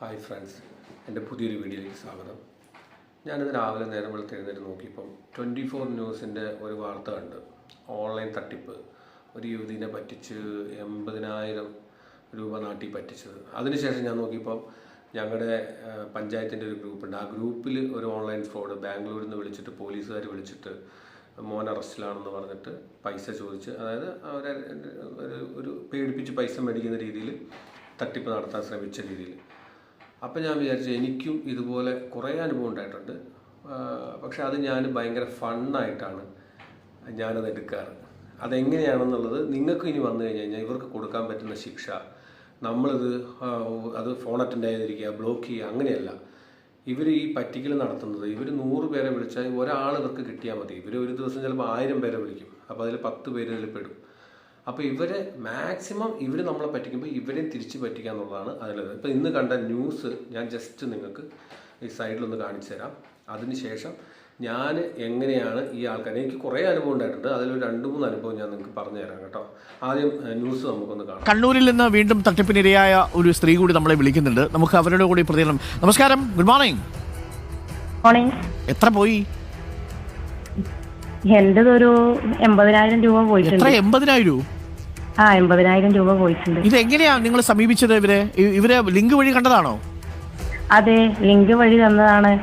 Hi friends എന്റെ പുതിയൊരു വീഡിയോയിലേക്ക് സ്വാഗതം. ഞാനിത് രാവിലെ നേരം വെളുത്ത് എഴുന്നേറ്റ് നോക്കിയപ്പം ട്വന്റി ഫോർ ന്യൂസിന്റെ ഒരു വാർത്ത കണ്ട്. ഓൺലൈൻ തട്ടിപ്പ്. ഒരു യുവതിനെ പറ്റിച്ച് എൺപതിനായിരം രൂപ നാട്ടി പറ്റിച്ചത്. അതിനുശേഷം ഞാൻ നോക്കിയപ്പം ഞങ്ങളുടെ പഞ്ചായത്തിന്റെ ഒരു ഗ്രൂപ്പുണ്ട്. ആ ഗ്രൂപ്പിൽ ഒരു ഓൺലൈൻ ഫ്രോഡ് ബാംഗ്ലൂരിൽ നിന്ന് വിളിച്ചിട്ട് പോലീസുകാർ വിളിച്ചിട്ട് മോൻ അറസ്റ്റിലാണെന്ന് പറഞ്ഞിട്ട് പൈസ ചോദിച്ച് അതായത് അവരെ ഒരു ഒരു പേടിപ്പിച്ച് പൈസ മേടിക്കുന്ന രീതിയിൽ തട്ടിപ്പ് നടത്താൻ ശ്രമിച്ച രീതിയിൽ അപ്പം ഞാൻ വിചാരിച്ചു എനിക്കും ഇതുപോലെ കുറേ അനുഭവം ഉണ്ടായിട്ടുണ്ട്. പക്ഷെ അത് ഞാൻ ഭയങ്കര ഫണ്ണായിട്ടാണ് ഞാനത് എടുക്കാറ്. അതെങ്ങനെയാണെന്നുള്ളത് നിങ്ങൾക്ക് ഇനി വന്നു കഴിഞ്ഞ് കഴിഞ്ഞാൽ ഇവർക്ക് കൊടുക്കാൻ പറ്റുന്ന ശിക്ഷ നമ്മളിത് അത് ഫോൺ അറ്റൻഡ് ചെയ്തിരിക്കുക ബ്ലോക്ക് ചെയ്യുക അങ്ങനെയല്ല. ഇവർ ഈ പറ്റിക്കൽ നടത്തുന്നത് ഇവർ നൂറ് പേരെ വിളിച്ചാൽ ഒരാൾ ഇവർക്ക് കിട്ടിയാൽ മതി. ഇവർ ഒരു ദിവസം ചിലപ്പോൾ ആയിരം പേരെ വിളിക്കും. അപ്പോൾ അതിൽ പത്ത് പേര് ഇതിൽ പെടും. അപ്പോൾ ഇവരെ മാക്സിമം ഇവർ നമ്മളെ പറ്റിക്കുമ്പോൾ ഇവരെ തിരിച്ച് പറ്റിക്കുക എന്നുള്ളതാണ് അതിലുള്ളത്. ഇപ്പോൾ ഇന്ന് കണ്ട ന്യൂസ് ഞാൻ ജസ്റ്റ് നിങ്ങൾക്ക് ഈ സൈഡിലൊന്ന് കാണിച്ചു തരാം. അതിനുശേഷം ഞാൻ എങ്ങനെയാണ് ഈ ആൾക്കാരെ എനിക്ക് കുറേ അനുഭവം ഉണ്ടായിട്ടുണ്ട്. അതിലൊരു രണ്ട് മൂന്ന് അനുഭവം ഞാൻ നിങ്ങൾക്ക് പറഞ്ഞു തരാം കേട്ടോ. ആദ്യം ന്യൂസ് നമുക്കൊന്ന് കാണാം. കണ്ണൂരിൽ നിന്ന് വീണ്ടും തട്ടിപ്പിനിരയായ ഒരു സ്ത്രീ കൂടി നമ്മളെ വിളിക്കുന്നുണ്ട്. നമുക്ക് അവരുടെ കൂടി പ്രതികരണം. നമസ്കാരം. ഗുഡ് മോർണിംഗ് മോർണിംഗ് എത്ര പോയി? എന്റേതൊരു എൺപതിനായിരം രൂപ പോയി എൺപതിനായിരം എൺപതിനായിരം ആ എൺപതിനായിരം രൂപ പോയിട്ടുണ്ട്. ഇത് എങ്ങനെയാ നിങ്ങൾ സമീപിച്ചത് ഇവരെ? ഇ- ഇവരെ ലിങ്ക് വഴി കണ്ടതാണോ? അതെ ലിങ്ക് വഴി തന്നതാണ്.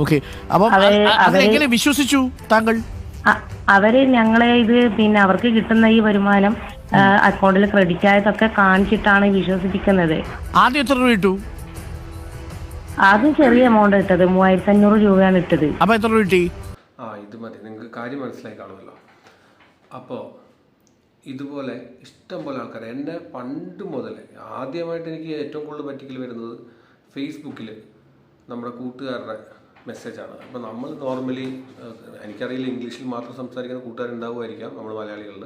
ഓക്കെ. അപ്പം അവര്- അ- അ- അവർ അതെങ്ങനെ വിശ്വസിച്ചു താങ്കൾ? അ- അവർ ഞങ്ങളെ ഇത് പിന്നെ അവർക്ക് കിട്ടുന്ന ഈ വരുമാനം ആ, അക്കൗണ്ടിൽ ക്രെഡിറ്റ് ആയതൊക്കെ കാണിച്ചിട്ടാണ് വിശ്വസിപ്പിക്കുന്നത്. ആദ്യം എത്ര രൂപ ഇട്ടു? ആദ്യം ചെറിയ എമൗണ്ട് ഇട്ടത് മൂവായിരത്തി അഞ്ഞൂറ് രൂപയാണ് ഇട്ടത്. അപ്പൊ എത്ര രൂപ കിട്ടി? ആ ഇത് മതി. നിങ്ങൾക്ക് കാര്യം മനസ്സിലായി കാണുമല്ലോ. അപ്പോൾ ഇതുപോലെ ഇഷ്ടം പോലെ ആൾക്കാർ എന്നെ പണ്ട് മുതൽ ആദ്യമായിട്ട് എനിക്ക് ഏറ്റവും കൂടുതൽ പറ്റിക്കൽ വരുന്നത് ഫേസ്ബുക്കിൽ നമ്മുടെ കൂട്ടുകാരുടെ മെസ്സേജാണ്. അപ്പോൾ നമ്മൾ നോർമലി എനിക്കറിയില്ല ഇംഗ്ലീഷിൽ മാത്രം സംസാരിക്കുന്ന കൂട്ടുകാരുണ്ടാവുമായിരിക്കാം നമ്മൾ മലയാളികളിൽ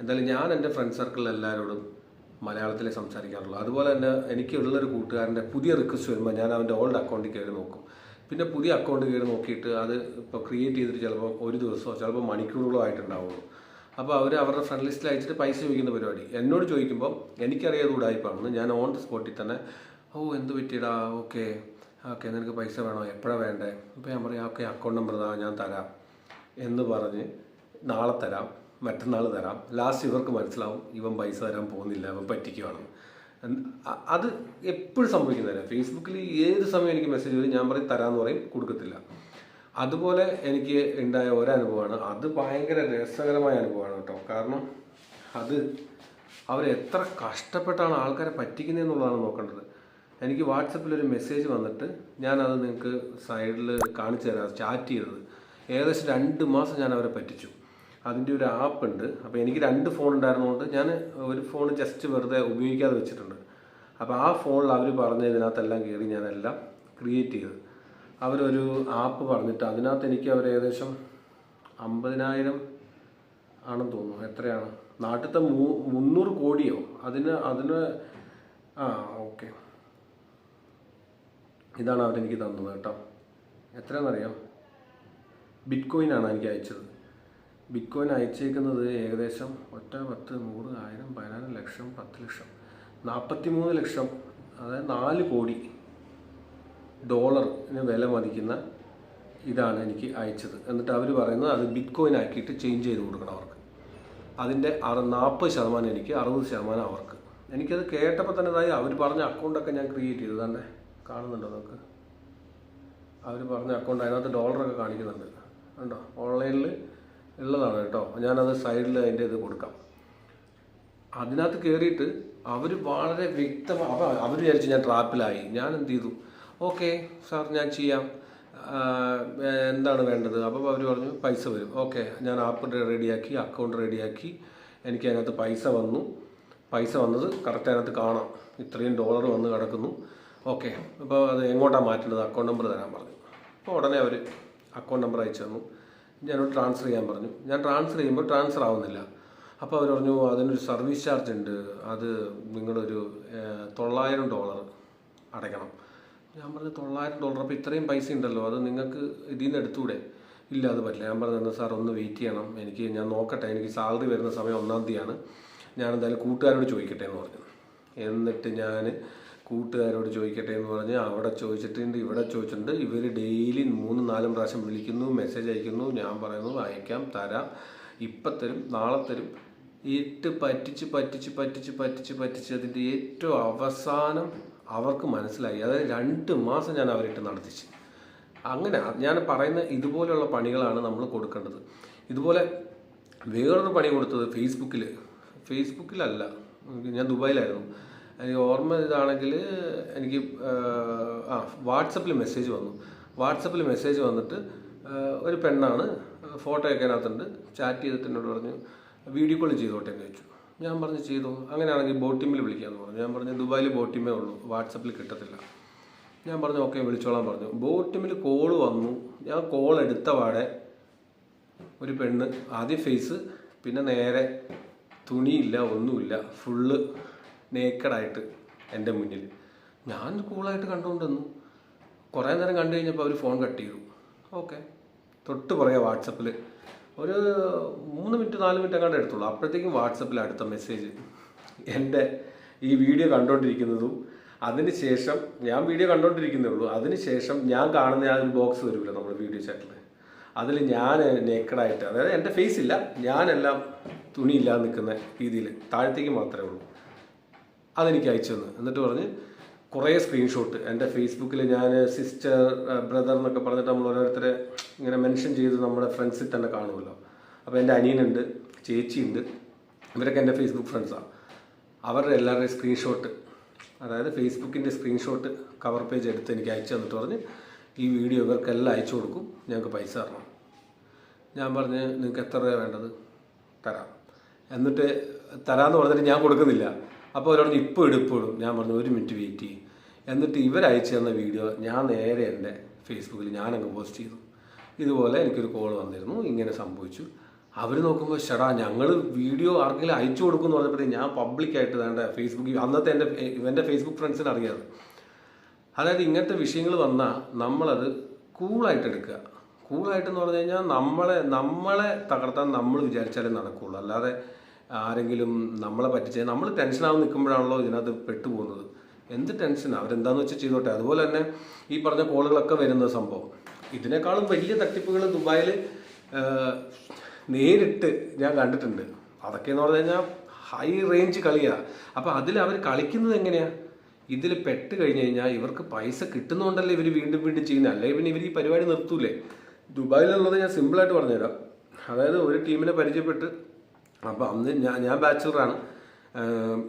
എന്തായാലും ഞാൻ എന്റെ ഫ്രണ്ട് സർക്കിളിൽ എല്ലാവരോടും മലയാളത്തിലേ സംസാരിക്കാറുള്ളൂ. അതുപോലെ തന്നെ എനിക്കുള്ളൊരു കൂട്ടുകാരന്റെ പുതിയ റിക്വസ്റ്റ് വരുമ്പോൾ ഞാൻ അവന്റെ ഓൾഡ് അക്കൗണ്ടിൽ കയറി നോക്കും. പിന്നെ പുതിയ അക്കൗണ്ട് കയറി നോക്കിയിട്ട് അത് ഇപ്പോൾ ക്രിയേറ്റ് ചെയ്തിട്ട് ചിലപ്പോൾ ഒരു ദിവസമോ ചിലപ്പോൾ മണിക്കൂറുകളോ ആയിട്ടുണ്ടാവുള്ളൂ. അപ്പോൾ അവർ അവരുടെ ഫ്രണ്ട് ലിസ്റ്റിൽ അയച്ചിട്ട് പൈസ ചോദിക്കുന്ന പരിപാടി. എന്നോട് ചോദിക്കുമ്പോൾ എനിക്കറിയാതെ ഉടായ്പാണെന്ന് ഞാൻ ഓൺ ദ സ്പോട്ടിൽ തന്നെ ഓ എന്ത് പറ്റിയടാ? ഓക്കെ ഓക്കെ നിനക്ക് പൈസ വേണോ? എപ്പോഴാണ് വേണ്ടേ? അപ്പോൾ ഞാൻ പറയാം ഓക്കെ അക്കൗണ്ട് നമ്പർ താ ഞാൻ തരാം. എന്ന് പറഞ്ഞ് നാളെ തരാം മറ്റന്നാൾ തരാം. ലാസ്റ്റ് ഇവർക്ക് മനസ്സിലാവും ഇവൻ പൈസ തരാൻ പോകുന്നില്ല അവൻ പറ്റിക്കുവാണ്. അത് എപ്പോഴും സംഭവിക്കുന്നതല്ല? ഫേസ്ബുക്കിൽ ഏത് സമയം എനിക്ക് മെസ്സേജ് വരും ഞാൻ പറയും തരാമെന്ന് പറയും കൊടുക്കത്തില്ല. അതുപോലെ എനിക്ക് ഉണ്ടായ ഒരനുഭവമാണ്. അത് ഭയങ്കര രസകരമായ അനുഭവമാണ് കേട്ടോ. കാരണം അത് അവരെത്ര കഷ്ടപ്പെട്ടാണ് ആൾക്കാരെ പറ്റിക്കുന്നത് എന്നുള്ളതാണ് നോക്കേണ്ടത്. എനിക്ക് വാട്സപ്പിൽ ഒരു മെസ്സേജ് വന്നിട്ട് ഞാനത് നിങ്ങൾക്ക് സൈഡിൽ കാണിച്ചു തരാം ചാറ്റ് ചെയ്തത്. ഏകദേശം രണ്ട് മാസം ഞാൻ അവരെ പറ്റിച്ചു. അതിന്റെ ഒരു ആപ്പ് ഉണ്ട്. അപ്പോൾ എനിക്ക് രണ്ട് ഫോൺ ഉണ്ടായിരുന്നതുകൊണ്ട് ഞാൻ ഒരു ഫോൺ ജസ്റ്റ് വെറുതെ ഉപയോഗിക്കാതെ വെച്ചിട്ടുണ്ട്. അപ്പോൾ ആ ഫോണിൽ അവർ പറഞ്ഞ ഇതിനകത്തെല്ലാം കയറി ഞാനെല്ലാം ക്രിയേറ്റ് ചെയ്ത്. അവരൊരു ആപ്പ് പറഞ്ഞിട്ട് അതിനകത്ത് എനിക്ക് അവർ ഏകദേശം അമ്പതിനായിരം ആണെന്ന് തോന്നുന്നു. എത്രയാണ്? നാട്ടിലത്തെ മൂ മുന്നൂറ് കോടിയോ? അതിന് അതിന് ആ ഓക്കെ ഇതാണ് അവരെനിക്ക് തന്നത് കേട്ടോ. എത്രയാണെന്നറിയാം? ബിറ്റ് കോയിനാണ് എനിക്ക് അയച്ചത്. ബിറ്റ് കോയിൻ അയച്ചേക്കുന്നത് ഏകദേശം ഒറ്റ പത്ത് നൂറ് ആയിരം പതിനായിരം ലക്ഷം പത്ത് ലക്ഷം നാൽപ്പത്തി മൂന്ന് ലക്ഷം അതായത് നാല് കോടി. ഡോളറിന് വില മതിക്കുന്ന ഇതാണ് എനിക്ക് അയച്ചത്. എന്നിട്ട് അവർ പറയുന്നത് അത് ബിറ്റ് കോയിൻ ആക്കിയിട്ട് ചേഞ്ച് ചെയ്ത് കൊടുക്കണം അവർക്ക്. അതിന്റെ അറു നാൽപ്പത് ശതമാനം എനിക്ക് അറുപത് ശതമാനം അവർക്ക്. എനിക്കത് കേട്ടപ്പോൾ തന്നെ അതായത് അവർ പറഞ്ഞ അക്കൗണ്ടൊക്കെ ഞാൻ ക്രിയേറ്റ് ചെയ്തു. തന്നെ കാണുന്നുണ്ടോ നമുക്ക്? അവർ പറഞ്ഞ അക്കൗണ്ട് അതിനകത്ത് ഡോളറൊക്കെ കാണിക്കുന്നുണ്ട്. കണ്ടോ? ഓൺലൈനിൽ ഉള്ളതാണ് കേട്ടോ. ഞാനത് സൈഡിൽ അതിന്റെ ഇത് കൊടുക്കാം. അതിനകത്ത് കയറിയിട്ട് അവർ വളരെ വ്യക്തമായി അവർ വിചാരിച്ചു ഞാൻ ട്രാപ്പിലായി ഞാൻ എന്ത് ചെയ്തു? ഓക്കെ സാർ ഞാൻ ചെയ്യാം. എന്താണ് വേണ്ടത്? അപ്പോൾ അവർ പറഞ്ഞു പൈസ വരും. ഓക്കെ ഞാൻ ആപ്പ് റെഡിയാക്കി അക്കൗണ്ട് റെഡിയാക്കി എനിക്ക് അതിനകത്ത് പൈസ വന്നു. പൈസ വന്നത് കറക്റ്റ് അതിനകത്ത് കാണാം. ഇത്രയും ഡോളർ വന്ന് കിടക്കുന്നു. ഓക്കെ അപ്പോൾ അത് എങ്ങോട്ടാണ് മാറ്റേണ്ടത്? അക്കൗണ്ട് നമ്പർ തരാൻ പറഞ്ഞു. അപ്പോൾ ഉടനെ അവർ അക്കൗണ്ട് നമ്പർ അയച്ചു തന്നു. ഞാനോട് ട്രാൻസ്ഫർ ചെയ്യാൻ പറഞ്ഞു. ഞാൻ ട്രാൻസ്ഫർ ചെയ്യുമ്പോൾ ട്രാൻസ്ഫർ ആവുന്നില്ല. അപ്പോൾ അവർ പറഞ്ഞു അതിനൊരു സർവീസ് ചാർജ് ഉണ്ട്. അത് നിങ്ങളൊരു തൊള്ളായിരം ഡോളർ അടയ്ക്കണം. ഞാൻ പറഞ്ഞു തൊള്ളായിരം ഡോളർ അപ്പോൾ ഇത്രയും പൈസ ഉണ്ടല്ലോ അത് നിങ്ങൾക്ക് ഇതിൽ നിന്ന് എടുത്തൂടെ? ഇല്ല അത് പറ്റില്ല. ഞാൻ പറഞ്ഞു സാർ ഒന്ന് വെയിറ്റ് ചെയ്യണം. എനിക്ക് ഞാൻ നോക്കട്ടെ. എനിക്ക് സാലറി വരുന്ന സമയം ഒന്നാം തീയതിയാണ്. ഞാൻ എന്തായാലും കൂട്ടുകാരോട് ചോദിക്കട്ടെ എന്ന് പറഞ്ഞു. എന്നിട്ട് ഞാൻ കൂട്ടുകാരോട് ചോദിക്കട്ടെ എന്ന് പറഞ്ഞ് അവിടെ ചോദിച്ചിട്ടുണ്ട് ഇവിടെ ചോദിച്ചിട്ടുണ്ട്. ഇവർ ഡെയിലി മൂന്നും നാലും പ്രാവശ്യം വിളിക്കുന്നു മെസ്സേജ് അയക്കുന്നു. ഞാൻ പറയുന്നു അയക്കാം തരാം. ഇപ്പം തരും നാളെ തരും. ഇട്ട് പറ്റിച്ച് പറ്റിച്ച് പറ്റിച്ച് പറ്റിച്ച് പറ്റിച്ച് അതിന്റെ ഏറ്റവും അവസാനം അവർക്ക് മനസ്സിലായി. അതായത് രണ്ട് മാസം ഞാൻ അവരിട്ട് നടത്തിച്ച്. അങ്ങനെ ഞാൻ പറയുന്ന ഇതുപോലെയുള്ള പണികളാണ് നമ്മൾ കൊടുക്കേണ്ടത്. ഇതുപോലെ വേറൊരു പണി കൊടുത്തത് ഫേസ്ബുക്കിൽ ഫേസ്ബുക്കിലല്ല ഞാൻ ദുബായിലായിരുന്നു. എനിക്ക് ഓർമ്മ ഇതാണെങ്കിൽ എനിക്ക് ആ വാട്സപ്പിൽ മെസ്സേജ് വന്നു. വാട്സപ്പിൽ മെസ്സേജ് വന്നിട്ട് ഒരു പെണ്ണാണ് ഫോട്ടോ ഒക്കെ അതിനകത്തുണ്ട്. ചാറ്റ് ചെയ്തിട്ട് എന്നോട് പറഞ്ഞു വീഡിയോ കോൾ ചെയ്തോട്ടെ എന്ന് ചോദിച്ചു. ഞാൻ പറഞ്ഞു ചെയ്തു. അങ്ങനെയാണെങ്കിൽ ബോട്ടിമിൽ വിളിക്കാമെന്ന് പറഞ്ഞു. ഞാൻ പറഞ്ഞു ദുബായിൽ ബോട്ടിമേ ഉള്ളൂ. വാട്സപ്പിൽ കിട്ടത്തില്ല. ഞാൻ പറഞ്ഞു ഓക്കെ വിളിച്ചോളാൻ പറഞ്ഞു. ബോട്ടിമിൽ കോൾ വന്നു. ഞാൻ കോൾ എടുത്ത പാടെ ഒരു പെണ്ണ് ആദ്യം ഫേസ് പിന്നെ നേരെ തുണിയില്ല ഒന്നുമില്ല. ഫുള്ള് നേക്കഡായിട്ട് എന്റെ മുന്നിൽ. ഞാൻ കൂളായിട്ട് കണ്ടുകൊണ്ട് നിന്നു കുറേ നേരം കണ്ടു കഴിഞ്ഞപ്പോൾ അവർ ഫോൺ കട്ട് ചെയ്തു. ഓക്കെ. തൊട്ട് പറയാം വാട്സപ്പിൽ ഒരു മൂന്ന് മിനിറ്റ് നാല് മിനിറ്റ് അങ്ങോട്ട് എടുത്തുള്ളൂ. അപ്പോഴത്തേക്കും വാട്സപ്പിൽ അടുത്ത മെസ്സേജ് എന്റെ ഈ വീഡിയോ കണ്ടുകൊണ്ടിരിക്കുന്നതും അതിന് ശേഷം ഞാൻ വീഡിയോ കണ്ടുകൊണ്ടിരിക്കുന്നേ ഉള്ളൂ. അതിന് ശേഷം ഞാൻ കാണുന്ന ആ ഒരു ബോക്സ് വരില്ല നമ്മൾ വീഡിയോ ചാറ്റിൽ അതിൽ ഞാൻ നേക്കഡായിട്ട് അതായത് എന്റെ ഫേസ് ഇല്ല ഞാനെല്ലാം തുണിയില്ലാതെ നിൽക്കുന്ന രീതിയിൽ താഴത്തേക്ക് മാത്രമേ ഉള്ളൂ. അതെനിക്ക് അയച്ചു തന്നു. എന്നിട്ട് പറഞ്ഞ് കുറേ സ്ക്രീൻഷോട്ട് എന്റെ ഫേസ്ബുക്കിൽ ഞാൻ സിസ്റ്റർ ബ്രദർ എന്നൊക്കെ പറഞ്ഞിട്ട് നമ്മൾ ഓരോരുത്തരെ ഇങ്ങനെ മെൻഷൻ ചെയ്ത് നമ്മുടെ ഫ്രണ്ട്സിൽ തന്നെ കാണുമല്ലോ. അപ്പോൾ എന്റെ അനിയനുണ്ട് ചേച്ചിയുണ്ട്. ഇവരൊക്കെ എന്റെ ഫേസ്ബുക്ക് ഫ്രണ്ട്സാണ് അവരുടെ എല്ലാവരുടെയും സ്ക്രീൻഷോട്ട് അതായത് ഫേസ്ബുക്കിന്റെ സ്ക്രീൻഷോട്ട് കവർ പേജ് എടുത്ത് എനിക്ക് അയച്ചു തന്നിട്ട് പറഞ്ഞ് ഈ വീഡിയോ ഇവർക്കെല്ലാം അയച്ചു കൊടുക്കും ഞങ്ങൾക്ക് പൈസ തരണം. ഞാൻ പറഞ്ഞ് നിങ്ങൾക്ക് എത്ര രൂപ വേണ്ടത്? തരാം. എന്നിട്ട് തരാമെന്ന് പറഞ്ഞിട്ട് ഞാൻ കൊടുക്കുന്നില്ല. അപ്പോൾ അവരോട് ഇപ്പോൾ ഇടും ഞാൻ പറഞ്ഞു ഒരു മിനിറ്റ് വെയിറ്റ് ചെയ്യും. എന്നിട്ട് ഇവർ അയച്ചു തന്ന വീഡിയോ ഞാൻ നേരെ എന്റെ ഫേസ്ബുക്കിൽ ഞാനങ്ങ് പോസ്റ്റ് ചെയ്തു. ഇതുപോലെ എനിക്കൊരു കോൾ വന്നിരുന്നു ഇങ്ങനെ സംഭവിച്ചു. അവർ നോക്കുമ്പോൾ ഷടാ ഞങ്ങൾ വീഡിയോ ആർക്കെങ്കിലും അയച്ചു കൊടുക്കും എന്ന് പറഞ്ഞപ്പോഴത്തേക്ക് ഞാൻ പബ്ലിക്കായിട്ട് വേണ്ട ഫേസ്ബുക്കിൽ അന്നത്തെ എന്റെ എന്റെ ഫേസ്ബുക്ക് ഫ്രണ്ട്സിന് അറിയാതെ അതായത് ഇങ്ങനത്തെ വിഷയങ്ങൾ വന്നാൽ നമ്മളത് കൂളായിട്ട് എടുക്കുക. കൂളായിട്ടെന്ന് പറഞ്ഞു കഴിഞ്ഞാൽ നമ്മളെ നമ്മളെ തകർത്താൻ നമ്മൾ വിചാരിച്ചാലേ നടക്കുകയുള്ളൂ അല്ലാതെ ആരെങ്കിലും നമ്മളെ പറ്റിച്ച് നമ്മൾ ടെൻഷനാവും നിൽക്കുമ്പോഴാണല്ലോ ഇതിനകത്ത് പെട്ടുപോകുന്നത്. എന്ത് ടെൻഷൻ അവരെന്താന്ന് വെച്ചാൽ ചെയ്തോട്ടെ. അതുപോലെ തന്നെ ഈ പറഞ്ഞ കോളുകളൊക്കെ വരുന്ന സംഭവം. ഇതിനേക്കാളും വലിയ തട്ടിപ്പുകൾ ദുബായിൽ നേരിട്ട് ഞാൻ കണ്ടിട്ടുണ്ട്. അതൊക്കെ എന്ന് പറഞ്ഞു കഴിഞ്ഞാൽ ഹൈ റേഞ്ച് കളിയാണ് അപ്പോൾ അതിൽ അവർ കളിക്കുന്നത് എങ്ങനെയാണ് ഇതിൽ പെട്ട് കഴിഞ്ഞ് കഴിഞ്ഞാൽ ഇവർക്ക് പൈസ കിട്ടുന്നതുകൊണ്ടല്ലേ ഇവർ വീണ്ടും വീണ്ടും ചെയ്യുന്നത് അല്ലെങ്കിൽ പിന്നെ ഇവർ ഈ പരിപാടി നിർത്തൂലേ? ദുബായിലുള്ളത് ഞാൻ സിമ്പിളായിട്ട് പറഞ്ഞുതരാം. അതായത് ഒരു ടീമിനെ പരിചയപ്പെട്ട് അപ്പോൾ അന്ന് ഞാൻ ഞാൻ ബാച്ചിലറാണ്.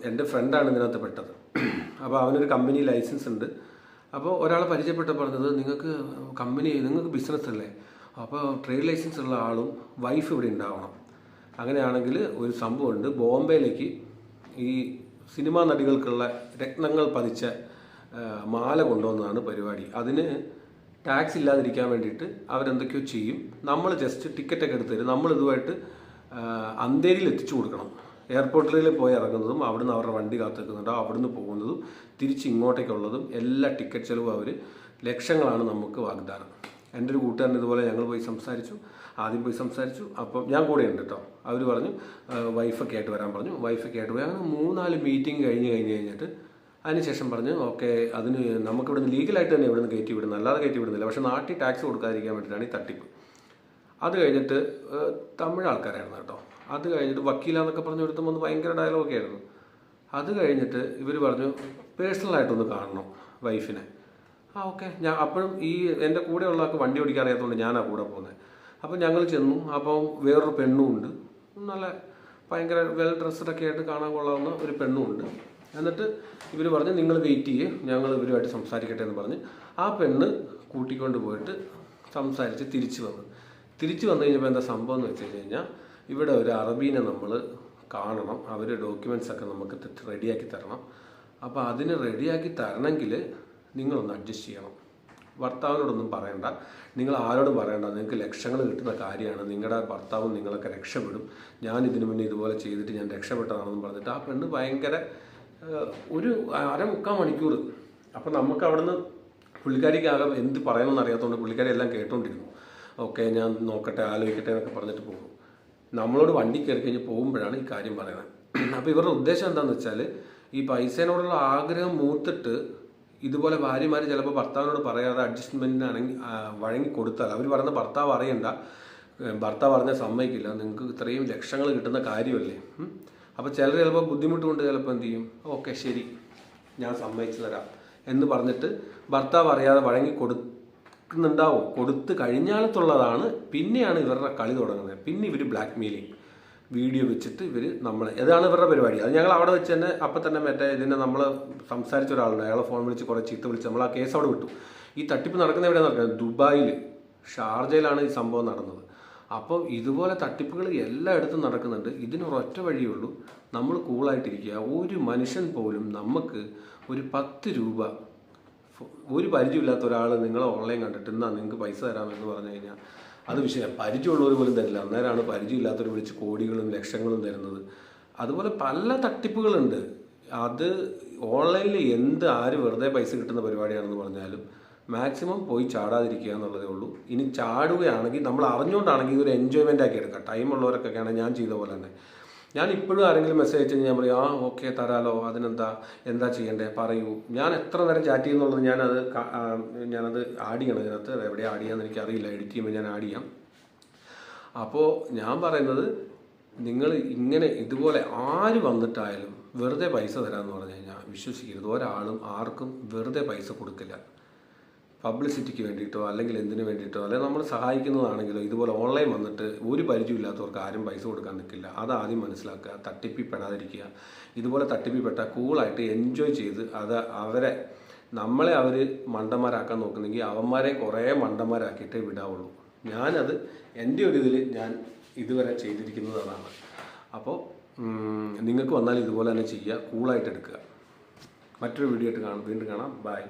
എന്റെ ഫ്രണ്ടാണ് ഇതിനകത്ത് പെട്ടത്. അപ്പോൾ അവനൊരു കമ്പനി ലൈസൻസ് ഉണ്ട്. അപ്പോൾ ഒരാളെ പരിചയപ്പെട്ട പറഞ്ഞത് നിങ്ങൾക്ക് കമ്പനി നിങ്ങൾക്ക് ബിസിനസ് അല്ലേ? അപ്പോൾ ട്രേഡ് ലൈസൻസ് ഉള്ള ആളും വൈഫ് ഇവിടെ ഉണ്ടാവണം. അങ്ങനെയാണെങ്കിൽ ഒരു സംഭവമുണ്ട്. ബോംബെയിലേക്ക് ഈ സിനിമാ നടികൾക്കുള്ള രത്നങ്ങൾ പതിച്ച മാല കൊണ്ടുവന്നതാണ് പരിപാടി. അതിന് ടാക്സ് ഇല്ലാതിരിക്കാൻ വേണ്ടിയിട്ട് അവരെന്തൊക്കെയോ ചെയ്യും. നമ്മൾ ജസ്റ്റ് ടിക്കറ്റൊക്കെ എടുത്ത് തരും. ആ, അന്തേരിയിൽ എത്തിച്ചു കൊടുക്കണം. എയർപോർട്ടിൽ പോയി ഇറങ്ങുന്നതും അവിടുന്ന് അവരുടെ വണ്ടി കാത്തിരിക്കുന്നുണ്ടോ. അവിടുന്ന് പോകുന്നതും തിരിച്ച് ഇങ്ങോട്ടേക്കുള്ളതും എല്ലാ ടിക്കറ്റ് ചെലവും അവർ ലക്ഷങ്ങളാണ് നമുക്ക് വാഗ്ദാനം. എന്റെ ഒരു കൂട്ടുകാരൻ ഇതുപോലെ ഞങ്ങൾ പോയി സംസാരിച്ചു. ആദ്യം പോയി സംസാരിച്ചു. അപ്പം ഞാൻ കൂടെ ഉണ്ട് കേട്ടോ അവർ പറഞ്ഞു വൈഫൊക്കെ ആയിട്ട് വരാൻ പറഞ്ഞു. വൈഫൊക്കെ ആയിട്ട് പോയി. അങ്ങനെ മൂന്നാൽ മീറ്റിംഗ് കഴിഞ്ഞ് കഴിഞ്ഞ് കഴിഞ്ഞിട്ട് അതിനുശേഷം പറഞ്ഞു ഓക്കെ അതിന് നമുക്ക് ഇവിടുന്ന് ലീഗലായിട്ട് തന്നെ ഇവിടുന്ന് കയറ്റി വിടുന്നത്. അല്ലാതെ കയറ്റി വിടുന്നില്ല. പക്ഷേ നാട്ടിൽ ടാക്സ് കൊടുക്കാതിരിക്കാൻ വേണ്ടിയിട്ടാണ് ഈ തട്ടിപ്പ്. അത് കഴിഞ്ഞിട്ട് തമിഴ് ആൾക്കാരായിരുന്നു കേട്ടോ. അത് കഴിഞ്ഞിട്ട് വക്കീലാന്നൊക്കെ പറഞ്ഞ് കൊടുത്തും വന്ന് ഭയങ്കര ഡയലോഗ് ആയിരുന്നു. അത് കഴിഞ്ഞിട്ട് ഇവർ പറഞ്ഞു പേഴ്സണലായിട്ടൊന്ന് കാണണം വൈഫിനെ ആ ഓക്കെ ഞാൻ അപ്പോഴും ഈ എന്റെ കൂടെ ആൾക്ക് വണ്ടി ഓടിക്കാൻ അറിയാത്തതുകൊണ്ട് ഞാനാ കൂടെ പോകുന്നത് അപ്പം ഞങ്ങൾ ചെന്നു. അപ്പം വേറൊരു പെണ്ണും ഉണ്ട് നല്ല ഭയങ്കര വെൽ ഡ്രസ്സഡൊക്കെ ആയിട്ട് കാണാൻ കൊള്ളാവുന്ന ഒരു പെണ്ണും ഉണ്ട് എന്നിട്ട് ഇവർ പറഞ്ഞ് നിങ്ങൾ വെയിറ്റ് ചെയ്യേ. ഞങ്ങൾ ഇവരുമായിട്ട് സംസാരിക്കട്ടെ എന്ന് പറഞ്ഞ് ആ പെണ്ണ് കൂട്ടിക്കൊണ്ട് പോയിട്ട് സംസാരിച്ച് തിരിച്ചു വന്നു. തിരിച്ചു വന്നു കഴിഞ്ഞപ്പോൾ എന്താ സംഭവം എന്ന് വെച്ച് കഴിഞ്ഞാൽ ഇവിടെ ഒരു അറബീനെ നമ്മൾ കാണണം. അവർ ഡോക്യുമെന്റ്സ് ഒക്കെ നമുക്ക് റെഡിയാക്കി തരണം. അപ്പോൾ അതിന് റെഡിയാക്കി തരണമെങ്കിൽ നിങ്ങളൊന്ന് അഡ്ജസ്റ്റ് ചെയ്യണം. ഭർത്താവിനോടൊന്നും പറയണ്ട. നിങ്ങൾ ആരോടും പറയണ്ട. നിങ്ങൾക്ക് ലക്ഷങ്ങൾ കിട്ടുന്ന കാര്യമാണ്. നിങ്ങളുടെ ഭർത്താവും നിങ്ങളൊക്കെ രക്ഷപ്പെടും. ഞാൻ ഇതിനു മുന്നേ ഇതുപോലെ ചെയ്തിട്ട് ഞാൻ രക്ഷപ്പെട്ടതാണെന്ന് പറഞ്ഞിട്ട് ആ പെണ്ണ് ഭയങ്കര ഒരു അര മുക്കാൽ മണിക്കൂർ. അപ്പോൾ നമുക്ക് അവിടുന്ന് പുള്ളിക്കാരിക്ക് ആകെ എന്ത് പറയണമെന്ന് അറിയാത്തതുകൊണ്ട് പുള്ളിക്കാരി എല്ലാം കേട്ടോണ്ടിരുന്നു. ഓക്കെ ഞാൻ നോക്കട്ടെ ആലോചിക്കട്ടെ എന്നൊക്കെ പറഞ്ഞിട്ട് പോകും. നമ്മളോട് വണ്ടി കയറി കഴിഞ്ഞ് പോകുമ്പോഴാണ് ഈ കാര്യം പറയുന്നത്. അപ്പോൾ ഇവരുടെ ഉദ്ദേശം എന്താണെന്ന് വെച്ചാൽ ഈ പൈസേനോടുള്ള ആഗ്രഹം മൂത്തിട്ട് ഇതുപോലെ ഭാര്യമാർ ചിലപ്പോൾ ഭർത്താവിനോട് പറയാതെ അഡ്ജസ്റ്റ്മെന്റിനാണെങ്കിൽ വഴങ്ങി കൊടുത്താൽ അവർ പറയുന്ന ഭർത്താവ് അറിയണ്ട. ഭർത്താവ് പറഞ്ഞാൽ സമ്മതിക്കില്ല. നിങ്ങൾക്ക് ഇത്രയും ലക്ഷങ്ങൾ കിട്ടുന്ന കാര്യമല്ലേ? അപ്പോൾ ചിലർ ചിലപ്പോൾ ബുദ്ധിമുട്ടുകൊണ്ട് ചിലപ്പോൾ എന്ത് ചെയ്യും? ഓക്കെ ശരി ഞാൻ സമ്മതിച്ചു തരാം എന്ന് പറഞ്ഞിട്ട് ഭർത്താവ് അറിയാതെ വഴങ്ങി കൊടുക്കുന്നുണ്ടാവും. കൊടുത്ത് കഴിഞ്ഞാലത്തുള്ളതാണ് പിന്നെയാണ് ഇവരുടെ കളി തുടങ്ങുന്നത്. പിന്നെ ഇവർ ബ്ലാക്ക് മെയിലിങ് വീഡിയോ വെച്ചിട്ട് ഇവർ നമ്മൾ ഇതാണ് ഇവരുടെ പരിപാടി. അത് ഞങ്ങൾ അവിടെ വെച്ച് തന്നെ അപ്പം തന്നെ മറ്റേ ഇതിനെ നമ്മൾ സംസാരിച്ച ഒരാളുണ്ട്. അയാളെ ഫോൺ വിളിച്ച് കുറേ ചീത്ത വിളിച്ച് നമ്മൾ ആ കേസ് അവിടെ വിട്ടു. ഈ തട്ടിപ്പ് നടക്കുന്ന എവിടെ നടക്കുന്നത് ദുബായിൽ ഷാർജയിലാണ് ഈ സംഭവം നടന്നത്. അപ്പോൾ ഇതുപോലെ തട്ടിപ്പുകൾ എല്ലായിടത്തും നടക്കുന്നുണ്ട്. ഇതിനൊരൊറ്റ വഴിയുള്ളൂ നമ്മൾ കൂളായിട്ടിരിക്കുക ഒരു മനുഷ്യൻ പോലും നമുക്ക് ഒരു പത്ത് രൂപ ഒരു പരിചയമില്ലാത്ത ഒരാൾ നിങ്ങളെ ഓൺലൈൻ കണ്ടിട്ട് എന്നാ നിങ്ങൾക്ക് പൈസ തരാമെന്ന് പറഞ്ഞു കഴിഞ്ഞാൽ അത് വിഷയം. പരിചയമുള്ളവർ പോലും തരില്ല. അന്നേരമാണ് പരിചയമില്ലാത്തവർ വിളിച്ച് കോടികളും ലക്ഷങ്ങളും തരുന്നത്. അതുപോലെ പല തട്ടിപ്പുകളുണ്ട്. അത് ഓൺലൈനിൽ എന്ത് ആര് വെറുതെ പൈസ കിട്ടുന്ന പരിപാടിയാണെന്ന് പറഞ്ഞാലും മാക്സിമം പോയി ചാടാതിരിക്കുക എന്നുള്ളതേ ഉള്ളൂ. ഇനി ചാടുകയാണെങ്കിൽ നമ്മൾ അറിഞ്ഞുകൊണ്ടാണെങ്കിൽ ഇതൊരു എൻജോയ്മെന്റ് ആക്കി എടുക്കാം. ടൈം ഉള്ളവരൊക്കെയാണ് ഞാൻ ചെയ്ത പോലെ തന്നെ. ഞാൻ ഇപ്പോഴും ആരെങ്കിലും മെസ്സേജ് അയച്ചു ഞാൻ പറയും ആ ഓക്കെ തരാലോ അതിനെന്താ എന്താ ചെയ്യണ്ടേ പറയൂ. ഞാൻ എത്ര നേരം ചാറ്റ് ചെയ്യുന്നുള്ളത് ഞാനത് ഞാനത് ആഡ് ചെയ്യണം ഇതിനകത്ത്. എവിടെ ആഡ് ചെയ്യാമെന്ന് എനിക്ക് അറിയില്ല എഡിറ്റ് ചെയ്യുമ്പോൾ ഞാൻ ആഡ് ചെയ്യാം. അപ്പോൾ ഞാൻ പറയുന്നത് നിങ്ങൾ ഇങ്ങനെ ഇതുപോലെ ആര് വന്നിട്ടായാലും വെറുതെ പൈസ തരാമെന്ന് പറഞ്ഞു കഴിഞ്ഞാൽ വിശ്വസിക്കരുത്. ഒരാളും ആർക്കും വെറുതെ പൈസ കൊടുക്കില്ല. പബ്ലിസിറ്റിക്ക് വേണ്ടിയിട്ടോ അല്ലെങ്കിൽ എന്തിനു വേണ്ടിയിട്ടോ അല്ലെങ്കിൽ നമ്മൾ സഹായിക്കുന്നതാണെങ്കിലോ ഇതുപോലെ ഓൺലൈൻ വന്നിട്ട് ഒരു പരിചയമില്ലാത്തവർക്ക് ആരും പൈസ കൊടുക്കാൻ നിൽക്കില്ല. അത് ആദ്യം മനസ്സിലാക്കുക തട്ടിപ്പിപ്പെടാതിരിക്കുക. ഇതുപോലെ തട്ടിപ്പിപ്പെട്ട കൂളായിട്ട് എൻജോയ് ചെയ്ത് അത് അവരെ നമ്മളെ അവർ മണ്ടന്മാരാക്കാൻ നോക്കുന്നെങ്കിൽ അവന്മാരെ കുറേ മണ്ടന്മാരാക്കിയിട്ടേ വിടാവുള്ളൂ. ഞാനത് എന്റെ ഒരു ഇതിൽ ഞാൻ ഇതുവരെ ചെയ്തിരിക്കുന്നത് അതാണ് അപ്പോൾ നിങ്ങൾക്ക് വന്നാൽ ഇതുപോലെ തന്നെ ചെയ്യുക കൂളായിട്ട് എടുക്കുക. മറ്റൊരു വീഡിയോ ആയിട്ട് കാണാം. വീണ്ടും കാണാം. ബൈ